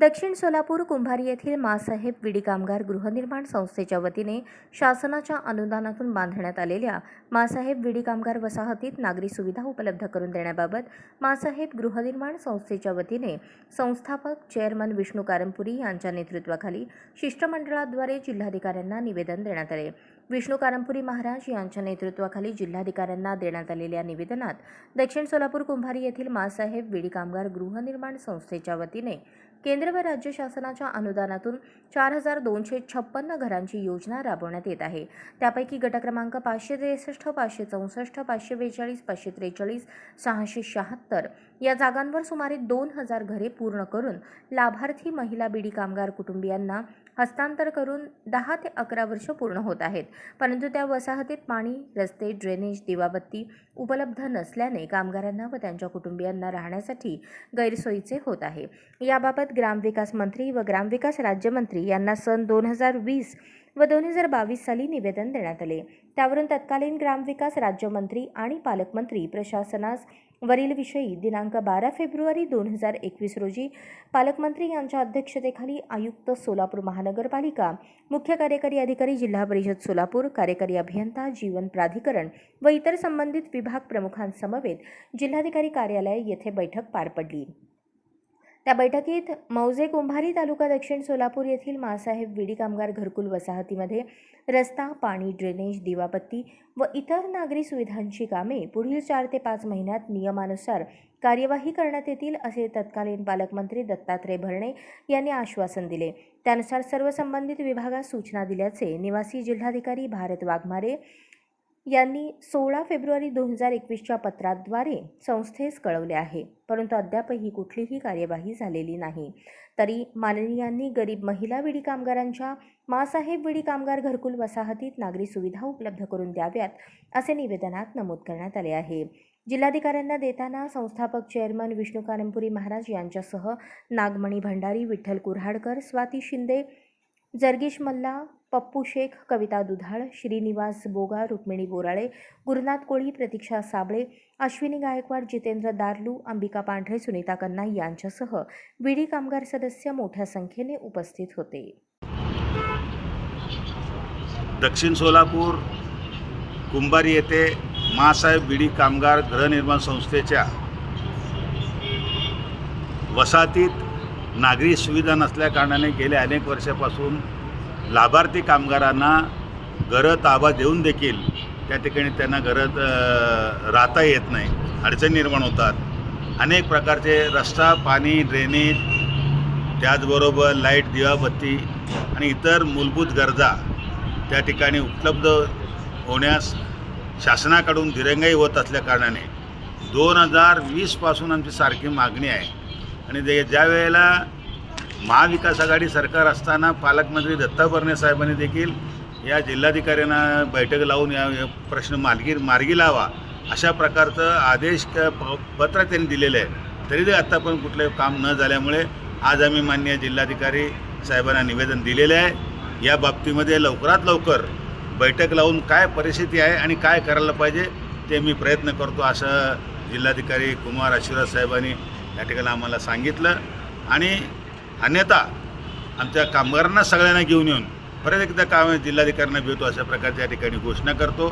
दक्षिण सोलापूर कुंभारी येथील मासाहेब विडी कामगार गृहनिर्माण संस्थेच्या वतीने शासनाच्या अनुदानातून बांधण्यात आलेल्या मासाहेब विडी कामगार वसाहतीत नागरी सुविधा उपलब्ध करून देण्याबाबत मासाहेब गृहनिर्माण संस्थेच्या वतीने संस्थापक चेअरमन विष्णू कारंपुरी यांच्या नेतृत्वाखाली शिष्टमंडळाद्वारे जिल्हाधिकाऱ्यांना निवेदन देण्यात आले. विष्णू कारंपुरी महाराज यांच्या नेतृत्वाखाली जिल्हाधिकाऱ्यांना देण्यात आलेल्या निवेदनात दक्षिण सोलापूर कुंभारी येथील मासाहेब विडी कामगार गृहनिर्माण संस्थेच्या वतीने केंद्र व राज्य शासनाच्या अनुदानातून चार हजार दोनशे छप्पन्न घरांची योजना राबवण्यात येत आहे. त्यापैकी गट क्रमांक पाचशे त्रेसष्ट पाचशे चौसष्ट पाचशे बेचाळीस पाचशे त्रेचाळीस सहाशे शहात्तर या जागांवर सुमारे दोन हजार घरे पूर्ण करून लाभार्थी महिला बिडी कामगार कुटुंबियांना हस्तांतर करून दहा ते अकरा वर्ष पूर्ण होत आहेत. परंतु त्या वसाहतीत पाणी रस्ते ड्रेनेज दिवाबत्ती उपलब्ध नसल्याने कामगारांना व त्यांच्या कुटुंबियांना राहण्यासाठी गैरसोयीचे होत आहे. याबाबत ग्रामविकास मंत्री व ग्रामविकास राज्यमंत्री यांना सन दोन हजार वीस व दोन हजार बावीस साली निवेदन देण्यात आले. त्यावरून तत्कालीन ग्रामविकास राज्यमंत्री आणि पालकमंत्री प्रशासनास वरील विषयी दिनांक बारा फेब्रुवारी दोन हजार एकवीस रोजी पालकमंत्री यांच्या अध्यक्षतेखाली आयुक्त सोलापूर महानगरपालिका मुख्य कार्यकारी अधिकारी जिल्हा परिषद सोलापूर कार्यकारी अभियंता जीवन प्राधिकरण व इतर संबंधित विभाग प्रमुखांसमवेत जिल्हाधिकारी कार्यालय येथे बैठक पार पडली. त्या बैठकीत मौजे कुंभारी तालुका दक्षिण सोलापूर येथील मासाहेब विडी कामगार घरकुल वसाहतीमध्ये रस्ता पाणी ड्रेनेज दिवाबत्ती व इतर नागरी सुविधांची कामे पुढील चार ते पाच महिन्यात नियमानुसार कार्यवाही करण्यात येतील असे तत्कालीन पालकमंत्री दत्तात्रय भरणे यांनी आश्वासन दिले. त्यानुसार सर्व संबंधित विभागास सूचना दिल्याचे निवासी जिल्हाधिकारी भारत वाघमारे यांनी सोळा फेब्रुवारी दोन हजार एकवीसच्या पत्राद्वारे संस्थेस कळवले आहे. परंतु अद्यापही कुठलीही कार्यवाही झालेली नाही. तरी माननीयांनी गरीब महिला विडी कामगारांच्या मासाहेब विडी कामगार घरकुल वसाहतीत नागरी सुविधा उपलब्ध करून द्याव्यात असे निवेदनात नमूद करण्यात आले आहे. जिल्हाधिकाऱ्यांना देताना संस्थापक चेअरमन विष्णू कारंपुरी महाराज यांच्यासह नागमणी भंडारी विठ्ठल कुऱ्हाडकर स्वाती शिंदे जर्गीश मल्ला पप्पू शेख कविता दुधाळ श्रीनिवास बोगा रुक्मिणी बोराळे गुरुनाथ कोळी प्रतीक्षा साबळे अश्विनी गायकवाड जितेंद्र दारलू अंबिका पांढरे सुनीता कन्ना यांच्यासह विडी कामगार सदस्य मोठ्या संख्येने उपस्थित होते. दक्षिण सोलापूर कुंभारी येथे मासाहेब विडी कामगार गृहनिर्माण संस्थेच्या वसाहतीत नागरी सुविधा नसल्याकारणाने गेल्या अनेक वर्षापासून लाभार्थी कामगारांना घरं ताबा देऊन देखील त्या ठिकाणी त्यांना घरात राहता येत नाही. अडचणी निर्माण होतात. अनेक प्रकारचे रस्ता पाणी ड्रेनेज त्याचबरोबर लाइट दिवाबत्ती आणि इतर मूलभूत गरजा त्या ठिकाणी उपलब्ध होण्यास शासनाकडून दिरंगाई होत असल्याकारणाने दोन हजार वीसपासून आमची सारखी मागणी आहे. आणि ते ज्या वेळेला महाविकास आघाडी सरकार असताना पालकमंत्री दत्ता भरणे साहेबांनी देखील या जिल्हाधिकाऱ्यांना बैठक लावून या प्रश्न मार्गी मार्गी लावा अशा प्रकारचं आदेश प- पत्र त्यांनी दिलेलं आहे. तरी ते आत्ता पण कुठलं काम न झाल्यामुळे आज आम्ही मान्य जिल्हाधिकारी साहेबांना निवेदन दिलेलं आहे. या बाबतीमध्ये लवकरात लवकर बैठक लावून काय परिस्थिती आहे आणि काय करायला पाहिजे ते मी प्रयत्न करतो असं जिल्हाधिकारी कुमार आशीर्वाद साहेबांनी या ठिकाणी आम्हाला सांगितलं. आणि अन्यथा आमच्या कामगारांना सगळ्यांना घेऊन येऊन परत एकदा काम जिल्हाधिकाऱ्यांना भेटू अशा प्रकारच्या या ठिकाणी घोषणा करतो.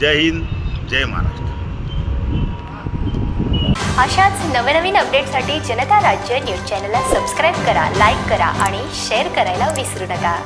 जय हिंद जय महाराष्ट्र. अशाच नवनवीन अपडेटसाठी जनता राज्य न्यूज चॅनलला सबस्क्राईब करा लाईक करा आणि शेअर करायला विसरू नका.